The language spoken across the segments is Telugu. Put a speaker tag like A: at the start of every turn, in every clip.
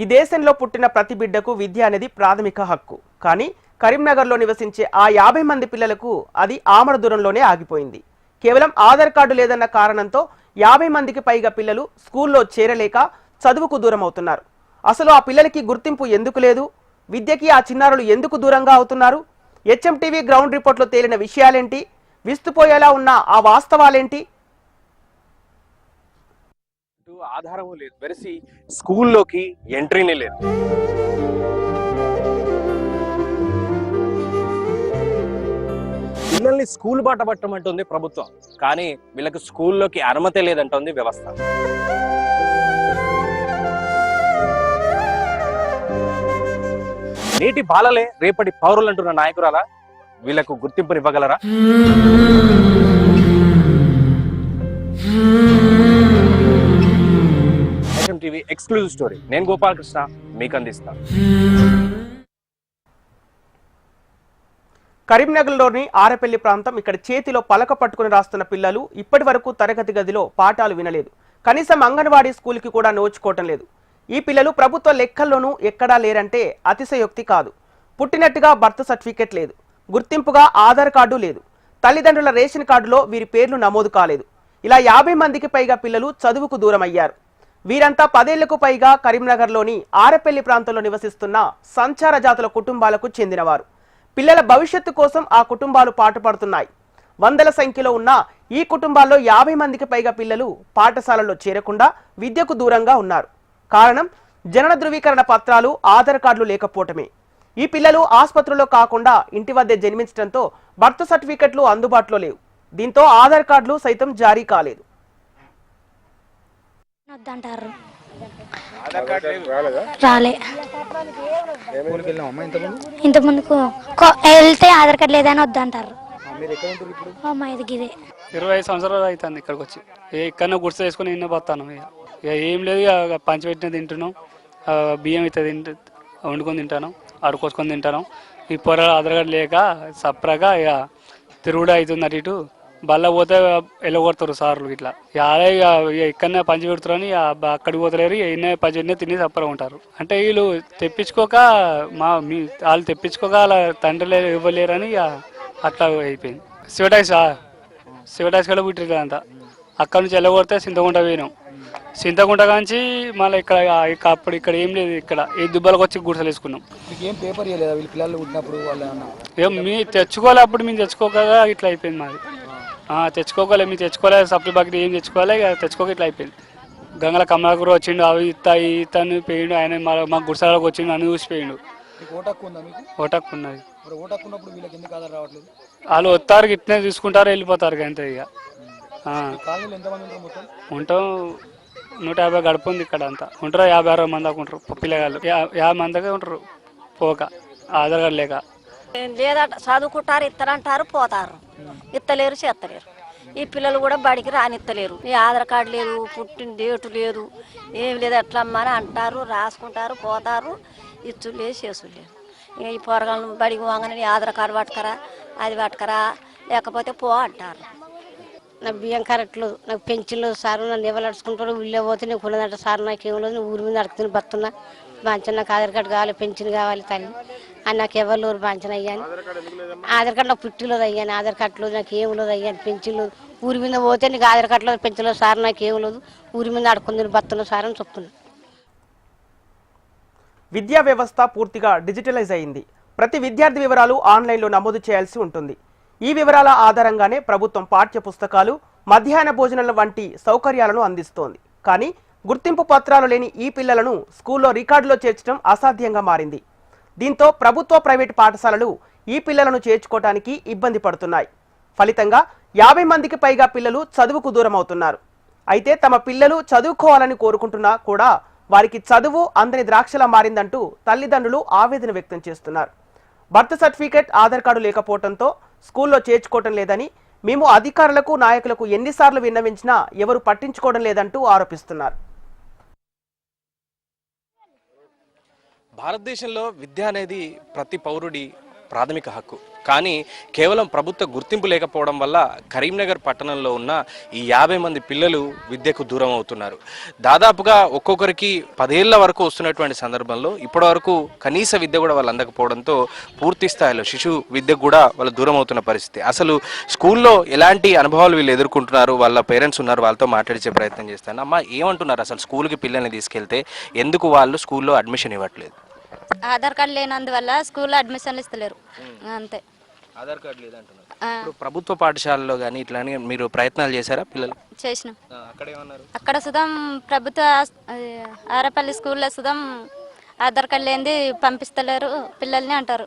A: ఈ దేశంలో పుట్టిన ప్రతి బిడ్డకు విద్య అనేది ప్రాథమిక హక్కు. కానీ కరీంనగర్లో నివసించే ఆ యాభై మంది పిల్లలకు అది ఆమడ దూరంలోనే ఆగిపోయింది. కేవలం ఆధార్ కార్డు లేదన్న కారణంతో యాభై మందికి పైగా పిల్లలు స్కూల్లో చేరలేక చదువుకు దూరం అవుతున్నారు అసలు ఆ పిల్లలకి గుర్తింపు ఎందుకు లేదు? విద్యకి ఆ చిన్నారులు ఎందుకు దూరంగా అవుతున్నారు? హెచ్ఎంటీవీ గ్రౌండ్ రిపోర్ట్లో తేలిన విషయాలేంటి? విస్తుపోయేలా ఉన్న ఆ వాస్తవాలేంటి?
B: ఆధారము లేదు. వెరసి స్కూల్లోకి ఎంట్రీనే లేదు. పిల్లల్ని స్కూల్ బాట పట్టమంటుంది ప్రభుత్వం. కానీ వీళ్ళకి స్కూల్లోకి అనుమతి లేదంటుంది వ్యవస్థ. నేటి బాలలే రేపటి పౌరులు అంటున్న నాయకురాలా? వీళ్ళకు గుర్తింపునివ్వగలరా? Hmm. Hmm. TV exclusive story. నేను గోపాలకృష్ణ మీకు అందిస్తాను
A: కరీంనగర్లోని ఆరపల్లి ప్రాంతం ఇక్కడ చేతిలో పలక పట్టుకుని రాస్తున్న పిల్లలు ఇప్పటి వరకు తరగతి గదిలో పాఠాలు వినలేదు. కనీసం అంగన్వాడీ స్కూల్కి కూడా నోచుకోవటం లేదు. ఈ పిల్లలు ప్రభుత్వ లెక్కల్లోనూ ఎక్కడా లేరంటే అతిశయోక్తి కాదు. పుట్టినట్టుగా బర్త్ సర్టిఫికెట్ లేదు. గుర్తింపుగా ఆధార్ కార్డు లేదు. తల్లిదండ్రుల రేషన్ కార్డులో వీరి పేర్లు నమోదు కాలేదు. ఇలా యాభై మందికి పైగా పిల్లలు చదువుకు దూరం అయ్యారు వీరంతా పదేళ్ళకు పైగా కరీంనగర్లోని ఆరపల్లి ప్రాంతంలో నివసిస్తున్న సంచార జాతుల కుటుంబాలకు చెందినవారు. పిల్లల భవిష్యత్తు కోసం ఆ కుటుంబాలు పాటుపడుతున్నాయి. వందల సంఖ్యలో ఉన్న ఈ కుటుంబాల్లో యాభై మందికి పైగా పిల్లలు పాఠశాలలో చేరకుండా విద్యకు దూరంగా ఉన్నారు. కారణం జనన ధృవీకరణ పత్రాలు ఆధార్ కార్డులు లేకపోవటమే. ఈ పిల్లలు ఆసుపత్రిలో కాకుండా ఇంటి వద్దే జన్మించడంతో బర్త్ సర్టిఫికెట్లు అందుబాటులో లేవు. దీంతో ఆధార్ కార్డులు సైతం జారీ కాలేదు.
C: వద్దంటారు రాలే. ఇంత ముందుకు కొ- వెళ్తే ఆధార్ కార్డు లేదని వద్దంటారు.
D: మీరు ఎక్కడ ఉంటారు ఇప్పుడు?
C: అమ్మా ఇది
E: ఇరవై ఐదు సంవత్సరాలు అవుతుంది ఇక్కడికి వచ్చి. ఏ ఇక్కడనే గుర్తు చేసుకుని నిన్న పోతాను ఇక. ఇక ఏం లేదు ఇక పంచిపెట్టిన తింటున్నాం. బియ్యం అయితే తింటు వండుకొని తింటాను అడుకొసుకొని తింటాను. ఈ పొర ఆధార్ లేక సప్రగా ఇక తిరుగుడు అవుతుంది అటు ఇటు. బల్ల పోతే వెళ్ళగొడతారు సార్లు ఇట్లా. ఇక ఇక్కడనే పంచి పెడుతారని అక్కడికి పోతలేరు ఇన్నే పంచి పెట్టిన తిని సప్పగా ఉంటారు. అంటే వీళ్ళు తెప్పించుకోక మా మీ వాళ్ళు తెప్పించుకోక వాళ్ళ తండ్రి ఇవ్వలేరని అట్లా అయిపోయింది. శివటాక్స్ శివటాక్స్ కూడా పుట్టిరు అంతా అక్కడ నుంచి వెళ్ళగొడితే సింతగుంట పోయినాం. సింతగుంట కాంచి మళ్ళీ ఇక్కడ ఇక అప్పుడు ఇక్కడ ఏం లేదు ఇక్కడ. ఈ దుబ్బలకు వచ్చి గుడిసెలు వేసుకున్నాం.
D: ఏం పేపర్ వీళ్ళు పిల్లలు పుట్టినప్పుడు వాళ్ళు
E: ఏం మీ తెచ్చుకోవాలి అప్పుడు మేము తెచ్చుకోగా ఇట్లా అయిపోయింది మాది. తెచ్చుకోగలే మీరు తెచ్చుకోలే సప్లీ బకెట్ ఏం తెచ్చుకోవాలి ఇక తెచ్చుకోక ఇట్లా అయిపోయింది. గంగల కమలాకూర వచ్చిండు అవి ఇత్తా ఇతను పోయిండు ఆయన మా మా గుడిసెలకు వచ్చిండు అని చూసిపోయిండు
D: ఓటక్కు
E: ఉన్నది. వాళ్ళు వస్తారు ఇట్నే తీసుకుంటారు వెళ్ళిపోతారు అంతే ఇక. ఉంటాం నూట యాభై గడుపు ఉంది ఇక్కడ అంతా. ఉంటారు? యాభై అరవై మంది దాకా ఉంటారు పిల్లగాళ్ళు. యా- యాభై మంది దాకా ఉంటారు పోక ఆధార్ కార్డు లేక.
F: లేదట చదువుకుంటారు ఇత్తరంటారు పోతారు. ఇత్తలేరు చేస్తలేరు ఈ పిల్లలు కూడా బడికి రానిత్తలేరు. ఈ ఆధార్ కార్డు లేదు పుట్టిన డేటు లేదు ఏం లేదు ఎట్లా అని అంటారు రాసుకుంటారు పోతారు ఇచ్చు లేదు చేసుడు లేదు. ఈ పోరగాళ్ళను బడికి పోగానే ఆధార్ కార్డు పట్టుకరా అది పట్టుకరా లేకపోతే పో అంటారు.
G: నాకు బియ్యం కరెక్ట్లు నాకు పెన్షన్లు సార్ నన్ను ఎవరు నడుచుకుంటారు ఊళ్ళో పోతే నీకు ఉన్నదంట సార్ నాకు ఏం లేదు ఊరి మీద అడుగుతున్నా బతున్నా బాంచన్ నాకు ఆధార్ కార్డు కావాలి పెన్షన్ కావాలి తల్లి. అని నాకు ఎవరు లేరు బాంచన్ అయ్యాను. ఆధార్ కార్డు నాకు పుట్టిలేదు అయ్యాను ఆధార్ కార్డులో నాకు ఏం లేదు అయ్యాను పెన్షన్లు ఊరి మీద పోతే నీకు ఆధార్ కార్డులో పెన్షన్లో సార్ నాకు ఏం లేదు. ఊరి మీద అడుకుంది బతున్నా సార్ అని చెప్తున్నా.
A: విద్యా వ్యవస్థ పూర్తిగా డిజిటలైజ్ అయింది. ప్రతి విద్యార్థి వివరాలు ఆన్లైన్లో నమోదు చేయాల్సి ఉంటుంది. ఈ వివరాల ఆధారంగానే ప్రభుత్వం పాఠ్య పుస్తకాలు మధ్యాహ్న భోజనాల వంటి సౌకర్యాలను అందిస్తోంది. కానీ గుర్తింపు పత్రాలు లేని ఈ పిల్లలను స్కూల్లో రికార్డులో చేర్చడం అసాధ్యంగా మారింది. దీంతో ప్రభుత్వ ప్రైవేట్ పాఠశాలలు ఈ పిల్లలను చేర్చుకోవటానికి ఇబ్బంది పడుతున్నాయి. ఫలితంగా యాభై మందికి పైగా పిల్లలు చదువుకు దూరం అవుతున్నారు. అయితే తమ పిల్లలు చదువుకోవాలని కోరుకుంటున్నా కూడా వారికి చదువు అందని ద్రాక్షలా మారిందంటూ తల్లిదండ్రులు ఆవేదన వ్యక్తం చేస్తున్నారు. బర్త్ సర్టిఫికేట్ ఆధార్ కార్డు లేకపోవడంతో స్కూల్లో చేర్చుకోవటం లేదని మేము అధికారులకు నాయకులకు ఎన్నిసార్లు విన్నవించినా ఎవరు పట్టించుకోవడం లేదంటూ ఆరోపిస్తున్నారు.
B: భారతదేశంలో విద్య అనేది ప్రతి పౌరుడి ప్రాథమిక హక్కు. కానీ కేవలం ప్రభుత్వ గుర్తింపు లేకపోవడం వల్ల కరీంనగర్ పట్టణంలో ఉన్న ఈ యాభై మంది పిల్లలు విద్యకు దూరం అవుతున్నారు. దాదాపుగా ఒక్కొక్కరికి పదేళ్ళ వరకు వస్తున్నటువంటి సందర్భంలో ఇప్పటివరకు కనీస విద్య కూడా వాళ్ళు అందకపోవడంతో పూర్తి స్థాయిలో శిశు విద్యకు కూడా వాళ్ళు దూరం అవుతున్న పరిస్థితి. అసలు స్కూల్లో ఎలాంటి అనుభవాలు వీళ్ళు ఎదుర్కొంటున్నారు? వాళ్ళ పేరెంట్స్ ఉన్నారు వాళ్ళతో మాట్లాడించే ప్రయత్నం చేస్తాను. అమ్మ ఏమంటున్నారు? అసలు స్కూల్కి పిల్లల్ని తీసుకెళ్తే ఎందుకు వాళ్ళు స్కూల్లో అడ్మిషన్ ఇవ్వట్లేదు?
H: ఆధార్ కార్డు లేనందువల్ల స్కూల్లో అడ్మిషన్లు ఇస్తలేరు. అంతే.
B: ఆధార్ కార్డు లేదంటున్నారు. ఇప్పుడు ప్రభుత్వ పాఠశాలలో కానీ ఇట్లానే మీరు ప్రయత్నాలు చేశారా పిల్లలు?
H: చేసినాం.
B: అక్కడ
H: సుధం ప్రభుత్వ ఆరపల్లి స్కూల్లో సుధం ఆధార్ కార్డు లేనిది పంపిస్తలేరు పిల్లల్ని అంటారు.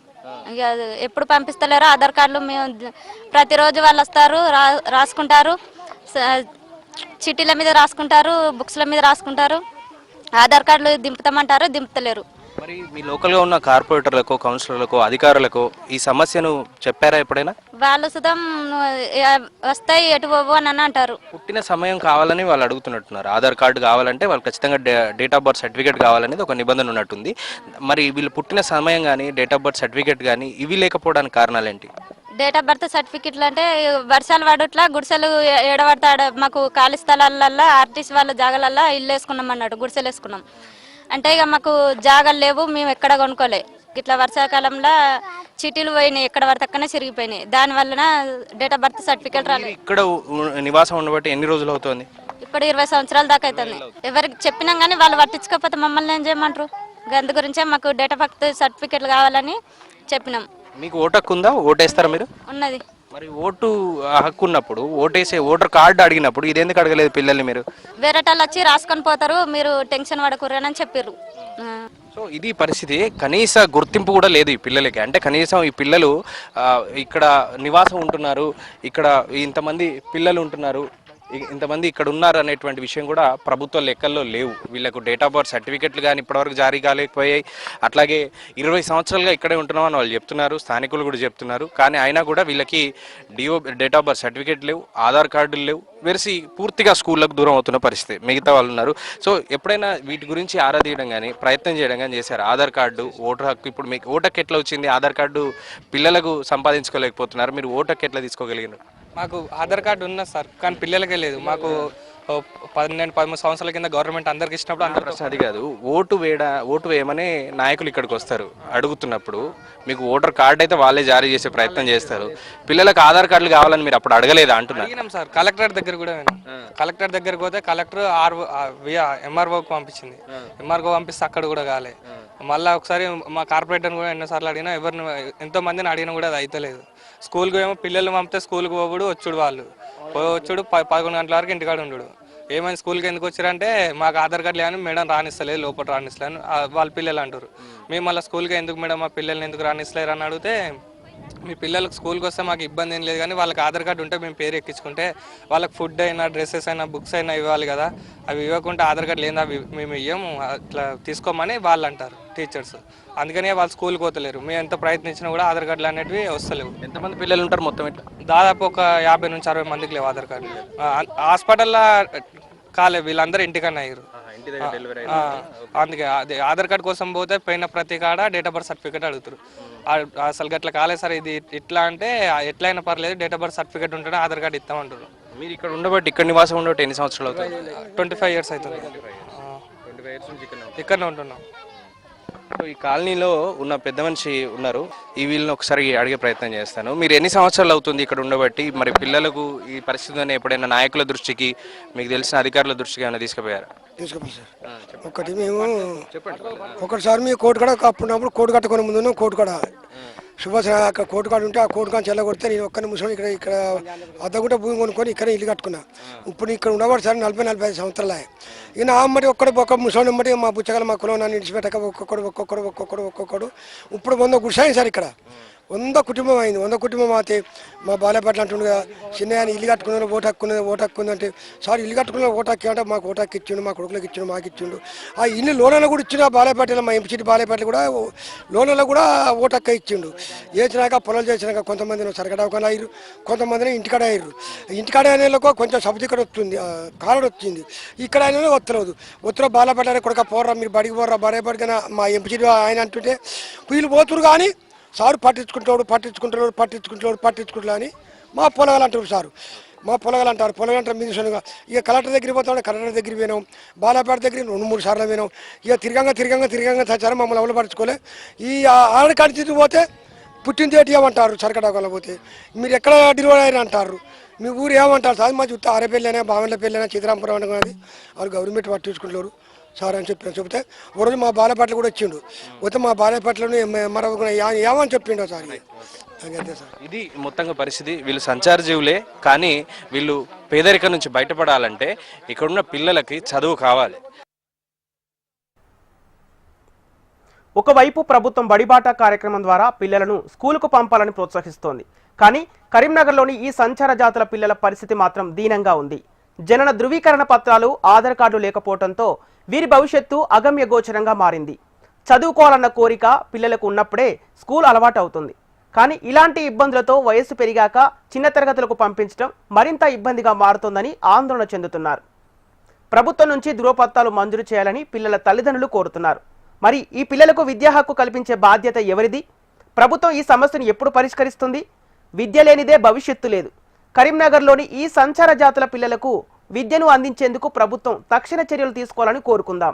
H: ఇక ఎప్పుడు పంపిస్తలేరు ఆధార్ కార్డులు మేము ప్రతిరోజు వాళ్ళు వస్తారు రాసుకుంటారు. చిట్టీల మీద రాసుకుంటారు బుక్స్ల మీద రాసుకుంటారు. ఆధార్ కార్డులు దింపుతామంటారు దింపుతలేరు.
B: మరి మీ లోకల్గా ఉన్న కార్పొరేటర్లకు కౌన్సిలర్లకు అధికారులకు ఈ సమస్యను చెప్పారా ఎప్పుడైనా?
H: వాళ్ళు "ఏ, వస్తాయి ఎటు పోవు అని అంటారు.
B: పుట్టిన సమయం కావాలని వాళ్ళు అడుగుతున్నట్టున్నారు. ఆధార్ కార్డు కావాలంటే వాళ్ళు ఖచ్చితంగా డేట్ ఆఫ్ బర్త్ సర్టిఫికేట్ కావాలనేది ఒక నిబంధన ఉన్నట్టుంది. మరి వీళ్ళు పుట్టిన సమయం కానీ డేట్ ఆఫ్ బర్త్ సర్టిఫికేట్ కానీ ఇవి లేకపోవడానికి కారణాలు ఏంటి
H: డేట్ ఆఫ్ బర్త్ సర్టిఫికెట్లు అంటే వర్షాలు పడుట్లా గుడిసెలు ఏడబడతాడు మాకు ఖాళీ స్థలాలల్లో ఆర్టీసీ వాళ్ళ జాగాలల్లో ఇల్లు వేసుకున్నాం అన్నాడు గుడిసెలు వేసుకున్నాం అంటే ఇక మాకు జాగాలు లేవు మేము ఎక్కడ కొనుక్కోలే. ఇట్లా వర్షాకాలంలో చీటీలు పోయినాయి ఎక్కడ పడితే అక్కడనే చిరిగిపోయినాయి. దాని వలన డేట్ ఆఫ్ బర్త్ సర్టిఫికేట్ రాలేదు.
B: ఇక్కడ నివాసం ఉండబట్టి ఎన్ని రోజులు అవుతుంది?
H: ఇప్పుడు ఇరవై సంవత్సరాల దాకా అవుతుంది. ఎవరికి చెప్పినాం కానీ వాళ్ళు పట్టించుకోకపోతే మమ్మల్ని ఏం చేయమంటారు? అందు గురించే మాకు డేట్ ఆఫ్ బర్త్ సర్టిఫికేట్లు కావాలని చెప్పినాం.
B: మీకు ఓటు హక్కు ఉందా? ఓటేస్తారా మీరు?
H: ఉన్నది.
B: మరి ఓటు హక్కు ఉన్నప్పుడు ఓటేసే ఓటర్ కార్డు అడిగినప్పుడు ఇది ఎందుకు అడగలేదు పిల్లల్ని మీరు?
H: వేరేటోళ్ళు వచ్చి రాసుకొని పోతారు మీరు టెన్షన్ పడకూరని చెప్పారు
B: సో ఇది పరిస్థితి. కనీస గుర్తింపు కూడా లేదు ఈ పిల్లలకి. అంటే కనీసం ఈ పిల్లలు ఇక్కడ నివాసం ఉంటున్నారు ఇక్కడ ఇంతమంది పిల్లలు ఉంటున్నారు ఇంతమంది ఇక్కడ ఉన్నారు అనేటువంటి విషయం కూడా ప్రభుత్వ లెక్కల్లో లేవు. వీళ్ళకు డేట్ ఆఫ్ బర్త్ సర్టిఫికెట్లు కానీ ఇప్పటివరకు జారీ కాలేకపోయాయి. అట్లాగే ఇరవై సంవత్సరాలుగా ఇక్కడే ఉంటున్నామని వాళ్ళు చెప్తున్నారు. స్థానికులు కూడా చెప్తున్నారు. కానీ అయినా కూడా వీళ్ళకి D O date of birth certificate లేవు ఆధార్ కార్డులు లేవు. వెరిసి పూర్తిగా స్కూళ్ళకు దూరం అవుతున్న పరిస్థితి. మిగతా వాళ్ళు ఉన్నారు. సో ఎప్పుడైనా వీటి గురించి ఆరా తీయడం కానీ ప్రయత్నం చేయడం కానీ చేశారు? ఆధార్ కార్డు ఓటర్ హక్కు ఇప్పుడు మీకు ఓటక్ ఎట్లా వచ్చింది? ఆధార్ కార్డు పిల్లలకు సంపాదించుకోలేకపోతున్నారు. మీరు ఓటక్ ఎట్లా తీసుకోగలిగినారు?
I: మాకు ఆధార్ కార్డు ఉన్నది సార్ కానీ పిల్లలకే లేదు. మాకు పన్నెండు పదమూడు సంవత్సరాల కింద గవర్నమెంట్ అందరికి ఇచ్చినప్పుడు
B: ప్రశ్న అది కాదు ఓటు వేయడా ఓటు వేయమని నాయకులు ఇక్కడికి వస్తారు అడుగుతున్నప్పుడు. మీకు ఓటర్ కార్డు అయితే వాళ్ళే జారీ చేసే ప్రయత్నం చేస్తారు. పిల్లలకు ఆధార్ కార్డులు కావాలని మీరు అప్పుడు అడగలేదా అంటున్నారు?
I: సార్ కలెక్టర్ దగ్గర కూడా. కలెక్టర్ దగ్గరికి పోతే కలెక్టర్ ఆర్ఓ ఎంఆర్ఓకి పంపించింది. ఎంఆర్ఓ పంపిస్తే అక్కడ కూడా కాలే. మళ్ళీ ఒకసారి మా కార్పొరేటర్ని కూడా ఎన్నోసార్లు అడిగినా ఎవరిని ఎంతో మందిని అడిగినా కూడా అది అయితలేదు. స్కూల్కి ఏమో పిల్లలు పంపితే స్కూల్కి పోవుడు వచ్చుడు వాళ్ళు. వచ్చుడు ప- పదకొండు గంటల వరకు ఇంటికాడ ఉండు ఏమైంది స్కూల్కి ఎందుకు వచ్చారంటే మాకు ఆధార్ కార్డు లేని మేడం రానిస్తలేదు లోపల రానిస్తలేదు వాళ్ళ పిల్లలు అంటారు మేము మళ్ళీ స్కూల్కి ఎందుకు మేడం మా పిల్లల్ని ఎందుకు రానిస్తలేరు అని అడిగితే మీ పిల్లలకు స్కూల్కి వస్తే మాకు ఇబ్బంది ఏం లేదు కానీ వాళ్ళకి ఆధార్ కార్డు ఉంటే మేము పేరు ఎక్కించుకుంటే వాళ్ళకి ఫుడ్ అయినా డ్రెస్సెస్ అయినా బుక్స్ అయినా ఇవ్వాలి కదా. అవి ఇవ్వకుండా ఆధార్ కార్డు లేదా అవి మేము ఇవ్వము అట్లా తీసుకోమని వాళ్ళు అంటారు. టీచర్స్. అందుకనే వాళ్ళు స్కూల్కి పోతలేరు. మేము ఎంత ప్రయత్నించినా కూడా ఆధార్ కార్డులు అనేటివి వస్తలేవు.
B: ఎంతమంది పిల్లలు ఉంటారు మొత్తం ఇట్లా?
I: దాదాపు ఒక యాభై నుంచి అరవై మందికి లేవు ఆధార్ కార్డు హాస్పిటల్లో కాలే వీళ్ళందరూ ఇంటికన్నా అయ్యారు. అందుకే అదే ఆధార్ కార్డ్ కోసం పోతే పోయిన ప్రతి కాడ డేట్ ఆఫ్ బర్త్ సర్టిఫికేట్ అడుగుతారు. అసలు గట్ల కాలేదు సార్ ఇది ఇట్లా అంటే ఎట్లయినా పర్లేదు డేట్ ఆఫ్ బర్త్ సర్టిఫికేట్ ఉంటేనే ఆధార్ కార్డ్ ఇస్తామంటారు
B: మీరు ఇక్కడ ఉండబట్టి ఇక్కడ నివాసం ఉండబట్టి ఎన్ని సంవత్సరాలు అవుతుంది?
I: ట్వంటీ ఫైవ్ ఇయర్స్ అవుతుంది. ఇక్కడనే ఉంటున్నాం.
B: సో ఈ కాలనీలో ఉన్న పెద్ద మనిషి ఉన్నారు. ఈ వీళ్ళని ఒకసారి అడిగే ప్రయత్నం చేస్తాను. మీరు ఎన్ని సంవత్సరాలు అవుతుంది ఇక్కడ ఉండబట్టి? మరి పిల్లలకు ఈ పరిస్థితిని ఎప్పుడైనా నాయకుల దృష్టికి మీకు తెలిసిన అధికారుల దృష్టికి ఏమైనా తీసుకుపోయారా?
J: తీసుకుపోయి సార్. ఒకటి మేము ఒకటిసారి మీ కోటు కాడ అప్పుడున్నప్పుడు కోటు కట్టుకొని ముందు కోటు కాడ సుభాష్ అక్కడ కోటు కాడ ఉంటే ఆ కోటు కాడ చెల్లగొడితే నేను ఒక్క నిమిషం ఇక్కడ ఇక్కడ అద్దగుంట భూమి కొనుక్కొని ఇక్కడ ఇల్లు కట్టుకున్నా. ఇప్పుడు ఇక్కడ ఉండవాడు సార్ నలభై నలభై ఐదు సంవత్సరాలే. ఇక నా అమ్మటి ఒక్కడు ఒక్క ముసలి అమ్మటి మా బుచ్చగల మా కులం నన్ను ఇడిచిపెట్టక ఒక్కొక్కడు ఒక్కొక్కడు ఒక్కొక్కడు ఒక్కొక్కడు. ఇప్పుడు వంద గుడిసాయి సార్ ఇక్కడ. వంద కుటుంబం అయింది. వంద కుటుంబం అయితే మా బాలేపట్ల అంటుండగా చిన్నయ్య ఇల్లు కట్టుకున్నాను ఓటు హక్కున్నది ఓటు హక్కుంది అంటే సార్ ఇల్లు కట్టుకున్న ఓటు హక్కు అంటే మాకు ఓటు హక్కు ఇచ్చిండు మా కొడుకులకు ఇచ్చిండు మాకు ఇచ్చిండు. ఆ ఇల్లు లోన్లలో కూడా ఇచ్చిండు ఆ బాలేపట్ల మా ఎంపీ బాలేపట్ల కూడా లోన్లలో కూడా ఓటు హక్కు ఇచ్చిండు. చేసినాక పొలాలు చేసినాక కొంతమందిని సరగడవకన అయ్యారు కొంతమందిని ఇంటికాడ అయ్యారు ఇంటికాడ అనేలకు కొంచెం సబ్ది ఇక్కడ వస్తుంది ఆ, కాలడ వచ్చింది. ఇక్కడ అయిన వత్తలేదు. ఉత్తర బాలేపట్ల కొడుక పోర్రా మీరు బడికి పోర్రా బడే మా ఎంపీ ఆయన అంటుంటే వీళ్ళు పోతురు కానీ సారు పట్టించుకుంటాడు పట్టించుకుంటాడు పట్టించుకుంటాడు పట్టించుకుంటాడు అని మా పొలగాలు అంటారు సారు. మా పొలగాలు అంటారు. పొలగాలు అంటారు సొనగా ఇక కలెక్టర్ దగ్గరికి పోతాడు కలెక్టర్ దగ్గరికి పోయినాం. బాలాపేట దగ్గర రెండు మూడు సార్లు పోయినాం. ఇక తిరగంగా తిరగంగా తిరగంగా తెచ్చారు మమ్మల్ని ఎవరు పడుచుకోలే ఈ ఆడ కాడి పోతే పుట్టింది ఏంటి ఏమంటారు? సరకడాకాల పోతే. మీరు ఎక్కడ డెలివరీ అయినా అంటారు. మీ ఊరు ఏమంటారు? సార్ మా చుట్టూ ఆరేపల్లినా బావెళ్ళ పెళ్ళైనా చిత్రాంపురం అనేది వాళ్ళు గవర్నమెంట్ పట్టించుకుంటారు సార్ అని చెప్పిన చెప్తే ఒక రోజు మా బాలపట్ల కూడా వచ్చిండు. పోతే మా బాలపట్లను మరొక ఏమని చెప్పిండో సార్ ఇక. అంతే సార్.
B: ఇది మొత్తంగా పరిస్థితి. వీళ్ళు సంచార జీవులే కానీ వీళ్ళు పేదరికం నుంచి బయటపడాలంటే ఇక్కడున్న పిల్లలకి చదువు కావాలి.
A: ఒకవైపు ప్రభుత్వం బడిబాట కార్యక్రమం ద్వారా పిల్లలను స్కూలుకు పంపాలని ప్రోత్సహిస్తోంది. కానీ కరీంనగర్లోని ఈ సంచార జాతుల పిల్లల పరిస్థితి మాత్రం దీనంగా ఉంది. జనన ధృవీకరణ పత్రాలు ఆధార్ కార్డు లేకపోవడంతో వీరి భవిష్యత్తు అగమ్య గోచరంగా మారింది. చదువుకోవాలన్న కోరిక పిల్లలకు ఉన్నప్పుడే స్కూల్ అలవాటు అవుతుంది కానీ ఇలాంటి ఇబ్బందులతో వయస్సు పెరిగాక చిన్న తరగతులకు పంపించడం మరింత ఇబ్బందిగా మారుతోందని ఆందోళన చెందుతున్నారు. ప్రభుత్వం నుంచి ధృవపత్రాలు మంజూరు చేయాలని పిల్లల తల్లిదండ్రులు కోరుతున్నారు. మరి ఈ పిల్లలకు విద్యా హక్కు కల్పించే బాధ్యత ఎవరిది? ప్రభుత్వం ఈ సమస్యను ఎప్పుడు పరిష్కరిస్తుంది? విద్య లేనిదే భవిష్యత్తు లేదు. కరీంనగర్లోని ఈ సంచార జాతుల పిల్లలకు విద్యను అందించేందుకు ప్రభుత్వం తక్షణ చర్యలు తీసుకోవాలని కోరుకుందాం.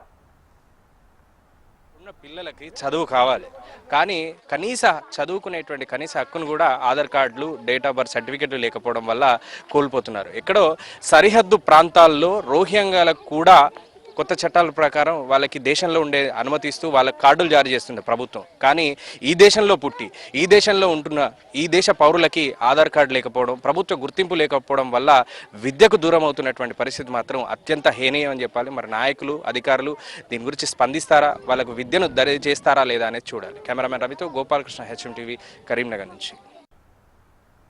B: ఉన్న పిల్లలకి చదువు కావాలి. కానీ కనీస చదువుకునేటువంటి కనీస హక్కును కూడా ఆధార్ కార్డులు డేట్ ఆఫ్ బర్త్ సర్టిఫికెట్లు లేకపోవడం వల్ల కోల్పోతున్నారు. ఎక్కడో సరిహద్దు ప్రాంతాల్లో రోహింగ్యాలకు కూడా కొత్త చట్టాల ప్రకారం వాళ్ళకి దేశంలో ఉండే అనుమతిస్తూ వాళ్ళకి కార్డులు జారీ చేస్తుంది ప్రభుత్వం. కానీ ఈ దేశంలో పుట్టి ఈ దేశంలో ఉంటున్న ఈ దేశ పౌరులకి ఆధార్ కార్డు లేకపోవడం ప్రభుత్వ గుర్తింపు లేకపోవడం వల్ల విద్యకు దూరం అవుతున్నటువంటి పరిస్థితి మాత్రం అత్యంత హేనీయం అని చెప్పాలి. మరి నాయకులు అధికారులు దీని గురించి స్పందిస్తారా? వాళ్ళకు విద్యను దరి చేస్తారా లేదా అనేది చూడాలి. కెమెరామెన్ రవితో గోపాలకృష్ణ హెచ్ఎం టీవీ కరీంనగర్ నుంచి.